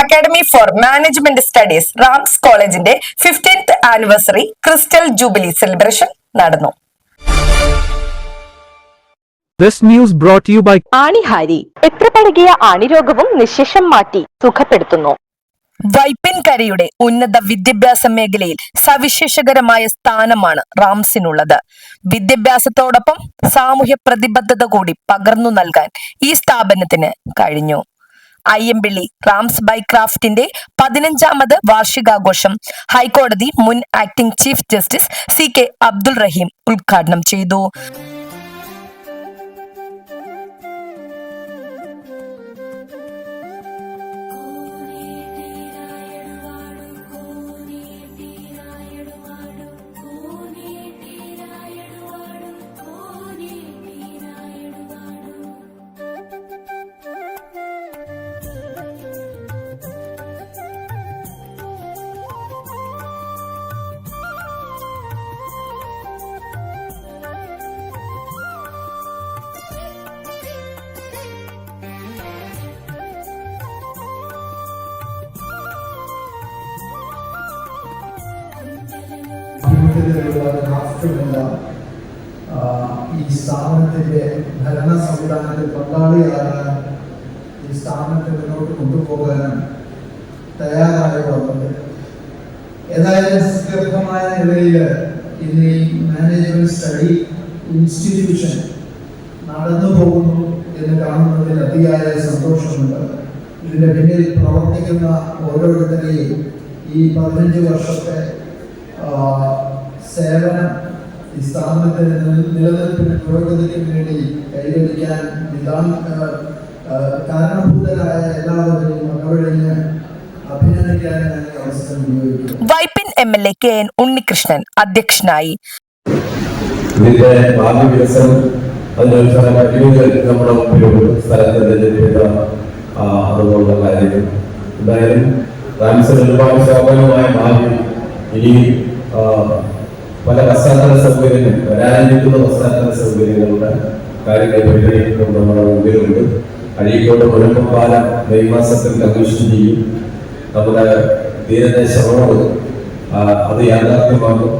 Academy for management studies Rams കോളേജിന്റെ fifteenth anniversary crystal jubilee celebration നടന്നു. This news brought to you by ആണിഹാരി എത്ര പഴകിയ ആണിരോഗവും നിശേഷം മാറ്റി സുഖപ്പെടുത്തുന്നു. വൈപ്പിൻകരയുടെ ഉന്നത വിദ്യാഭ്യാസ മേഖലയിൽ സവിശേഷകരമായ സ്ഥാനമാണ് റാംസിനുള്ളത്. വിദ്യാഭ്യാസത്തോടൊപ്പം സാമൂഹ്യ പ്രതിബദ്ധത കൂടി പകർന്നു നൽകാൻ ഈ സ്ഥാപനത്തിന് കഴിഞ്ഞു. അയ്യമ്പിള്ളി റാംസ് ബൈ ക്രാഫ്റ്റിന്റെ പതിനഞ്ചാമത് വാർഷികാഘോഷം. ഹൈക്കോടതി മുൻ acting chief justice C K Abdul Rahim ഉദ്ഘാടനം ചെയ്തു. ജീവിതത്തിലുള്ള രാഷ്ട്രമില്ല ഈ സ്ഥാപനത്തിന്റെ ഭരണ സംവിധാനത്തിൽ പങ്കാളിയാകാൻ ഈ സ്ഥാപനത്തെ മുന്നോട്ട് കൊണ്ടുപോകാനും തയ്യാറായി വന്നത്. ഏതായാലും സുദീർഘമായ നിലയിൽ ഇന്ന് ഈ മാനേജ്മെന്റ് സ്റ്റഡി ഇൻസ്റ്റിറ്റ്യൂഷൻ നടന്നു പോകുന്നു എന്ന് കാണുന്നതിൽ അതിയായ സന്തോഷമുണ്ട്. ഇതിന്റെ പിന്നിൽ പ്രവർത്തിക്കുന്ന ഓരോരുത്തരെയും ഈ പതിനഞ്ച് വർഷത്തെ സേവനം ഈ സ്ഥാപനത്തിന് നില- നിലനിൽപ്പിന് പുരോഗതിക്ക് വേണ്ടി കൈവരിക്കാൻ ആ, കാരണഭൂതരായ എല്ലാവരെയും അവരെ അഭിനന്ദിക്കാൻ അവസരം ഉപയോഗിക്കുന്നു. Vypin M L A K N Unnikrishnan അധ്യക്ഷനായി. ഇതിന്റെ ഭാവി വികസനം അതിനൊരു കഴിവുകൾ നമ്മുടെ മുമ്പിലുള്ള സ്ഥലത്തിന്റെ ലഭ്യത അതുപോലുള്ള കാര്യങ്ങൾ. എന്തായാലും ഒരുപാട് ശോഭനമായ ഭാവി ഇനി പല പശ്ചാത്തല സൗകര്യങ്ങൾ വരാനിരിക്കുന്ന പശ്ചാത്തല സൗകര്യങ്ങളുടെ കാര്യങ്ങൾ പരിഗണിക്കുന്നത് നമ്മുടെ മുമ്പിലുണ്ട്. അഴീക്കോട് മുഴക്കം പാലം മെയ് മാസത്തിൽ കമ്മീഷൻ ചെയ്യും. നമ്മുടെ തീരദേശ റോഡ് അത് യാഥാർത്ഥ്യമാകും.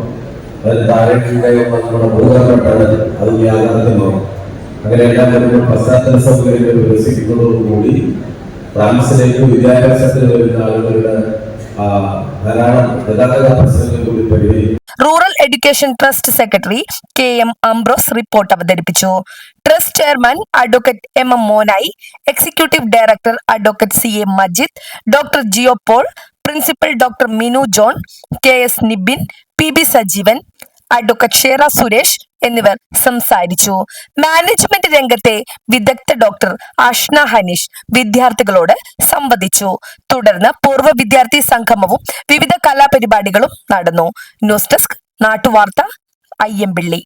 അതിന് താഴേക്കുണ്ടായിരുന്ന നമ്മുടെ ഭൂതലപ്പെട്ടാണ് അത് യാഥാർത്ഥ്യമാകും. അങ്ങനെയെല്ലാം വരുമ്പോൾ പശ്ചാത്തല സൗകര്യങ്ങൾ വികസിക്കുന്നതോടുകൂടി താമസത്തിലേക്ക് വിദ്യാഭ്യാസത്തിന് വരുന്ന ആളുകളുടെ ധാരാളം ഗതാഗത പ്രശ്നങ്ങൾ കൂടി പരിഹരിക്കും. Rural education trust secretary K M Ambrose report അവതരിപ്പിച്ചു. Trust chairman advocate M M Monayi executive director advocate C A Majid doctor Jio Paul principal doctor Minu John K S Nibin P B Sajeevan advocate Shera Suresh എന്നിവർ സംസാരിച്ചു. Management രംഗത്തെ വിദഗ്ധ doctor Ashna Hanish വിദ്യാർത്ഥികളോട് സംവദിച്ചു. തുടർന്ന് പൂർവ വിദ്യാർത്ഥി സംഗമവും വിവിധ കലാപരിപാടികളും നടന്നു. News desk നാട്ടുവാർത്ത Ayyampilly